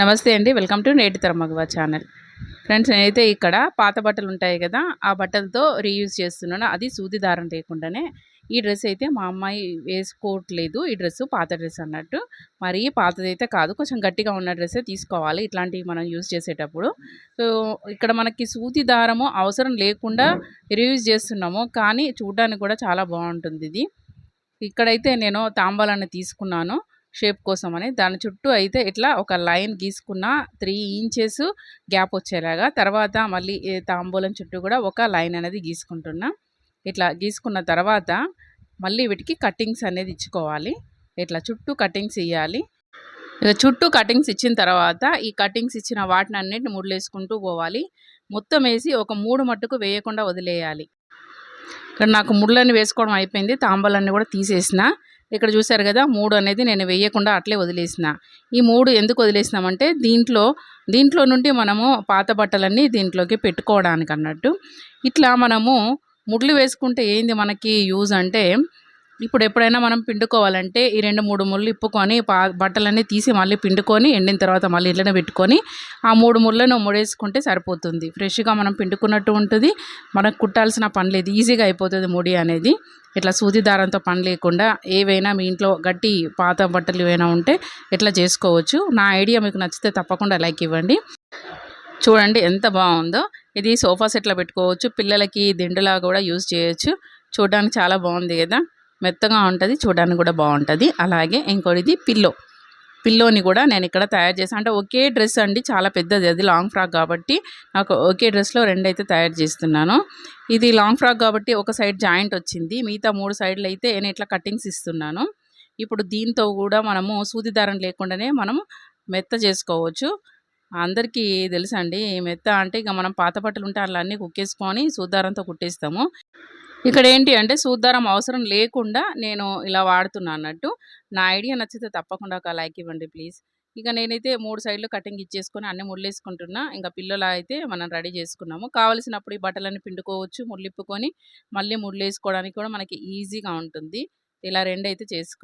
నమస్తే అండి. Welcome to నేటి తరమగవ ఛానల్. ఫ్రెండ్స్ నేనైతే ఇక్కడ పాత బట్టలు ఉంటాయి కదా ఆ బట్టలతో రీయూజ్ చేస్తున్నాను. అది సూది దారం లేకుండానే. ఈ డ్రెస్ అయితే మా అమ్మాయి వేసుకోవట్లేదు. ఈ డ్రెస్ పాత డ్రెస్ అన్నట్టు. మరి పాతదైతే కాదు. కొంచెం గట్టిగా ఉన్న డ్రెస్సే తీసుకోవాలి. ఇట్లాంటివి మనం యూజ్ చేసేటప్పుడు. సో ఇక్కడ మనకి సూతి దారము అవసరం లేకుండా రీయూజ్ చేస్తున్నాము. కానీ చూడడానికి కూడా చాలా బాగుంటుంది ఇది. ఇక్కడైతే నేను తాంబాలన్న తీసుకున్నాను. షేప్ కోసం అని. దాని చుట్టూ అయితే ఇట్లా ఒక లైన్ గీసుకున్న త్రీ ఇంచెస్ గ్యాప్ వచ్చేలాగా. తర్వాత మళ్ళీ తాంబూలం చుట్టూ కూడా ఒక లైన్ అనేది గీసుకుంటున్నా. ఇట్లా గీసుకున్న తర్వాత మళ్ళీ వీటికి కటింగ్స్ అనేది ఇచ్చుకోవాలి. ఇట్లా చుట్టూ కటింగ్స్ ఇవ్వాలి ఇక చుట్టూ కటింగ్స్ ఇచ్చిన తర్వాత ఈ కటింగ్స్ ఇచ్చిన వాటిని అన్నిటిని ముడిలేసుకుంటూ పోవాలి. మొత్తం వేసి ఒక మూడు మట్టుకు వేయకుండా వదిలేయాలి. ఇక్కడ నాకు ముళ్ళని వేసుకోవడం అయిపోయింది. తాంబలన్నీ కూడా తీసేసిన. ఇక్కడ చూసారు కదా మూడు అనేది నేను వేయకుండా అట్లే వదిలేసిన. ఈ మూడు ఎందుకు వదిలేసినామంటే దీంట్లో దీంట్లో నుండి మనము పాత బట్టలన్నీ దీంట్లోకి పెట్టుకోవడానికి అన్నట్టు ఇట్లా మనము ముడ్లు వేసుకుంటే ఏంది మనకి యూజ్ అంటే ఇప్పుడు ఎప్పుడైనా మనం పిండుకోవాలంటే ఈ రెండు మూడు ముళ్ళు ఇప్పుకొని పా బట్టలన్నీ తీసి మళ్ళీ పిండుకొని ఎండిన తర్వాత మళ్ళీ ఇట్లనే పెట్టుకొని ఆ మూడు ముళ్ళను ముడేసుకుంటే సరిపోతుంది. ఫ్రెష్గా మనం పిండుకున్నట్టు ఉంటుంది. మనకు కుట్టాల్సిన పని లేదు. ఈజీగా అయిపోతుంది ముడి అనేది. ఇట్లా సూది దారంతో పని లేకుండా ఏవైనా మీ ఇంట్లో గట్టి పాత బట్టలు ఏవైనా ఉంటే ఇట్లా చేసుకోవచ్చు? నా ఐడియా మీకు నచ్చితే తప్పకుండా లైక్ ఇవ్వండి. చూడండి ఎంత బాగుందో. ఇది సోఫా సెట్లో పెట్టుకోవచ్చు. పిల్లలకి దిండులాగా కూడా యూజ్ చేయొచ్చు. చూడడానికి చాలా బాగుంది కదా. మెత్తగా ఉంటుంది చూడడానికి కూడా బాగుంటుంది. అలాగే ఇంకోటిది పిల్లో. పిల్లోని కూడా నేను ఇక్కడ తయారు చేసాను అంటే ఒకే డ్రెస్ అండి చాలా పెద్దది. అది లాంగ్ ఫ్రాక్ కాబట్టి నాకు ఒకే డ్రెస్లో రెండైతే తయారు చేస్తున్నాను. ఇది లాంగ్ ఫ్రాక్ కాబట్టి ఒక సైడ్ జాయింట్ వచ్చింది. మిగతా మూడు సైడ్లు అయితే నేను ఇట్లా కటింగ్స్ ఇస్తున్నాను. ఇప్పుడు దీంతో కూడా మనము సూది దారం లేకుండానే మనం మెత్త చేసుకోవచ్చు. అందరికీ తెలుసండి మెత్త అంటే ఇక మనం పాత బట్టలు ఉంటే అలా అన్నీ కుక్కేసుకొని సూదారంతో కుట్టేస్తాము. ఇక్కడ ఏంటి అంటే సూద్దారం అవసరం లేకుండా నేను ఇలా వాడుతున్నా అన్నట్టు. నా ఐడియా నచ్చితే తప్పకుండా ఒక లైక్ ఇవ్వండి ప్లీజ్. ఇక నేనైతే మూడు సైడ్లు కటింగ్ ఇచ్చేసుకొని అన్ని ముళ్ళేసుకుంటున్నా ఇంకా పిల్లల అయితే మనం రెడీ చేసుకున్నాము. కావలసినప్పుడు ఈ బట్టలన్నీ పిండుకోవచ్చు ముళ్ళిప్పుకొని మళ్ళీ ముళ్ళేసుకోవడానికి కూడా మనకి ఈజీగా ఉంటుంది. ఇలా రెండు అయితే చేసుకు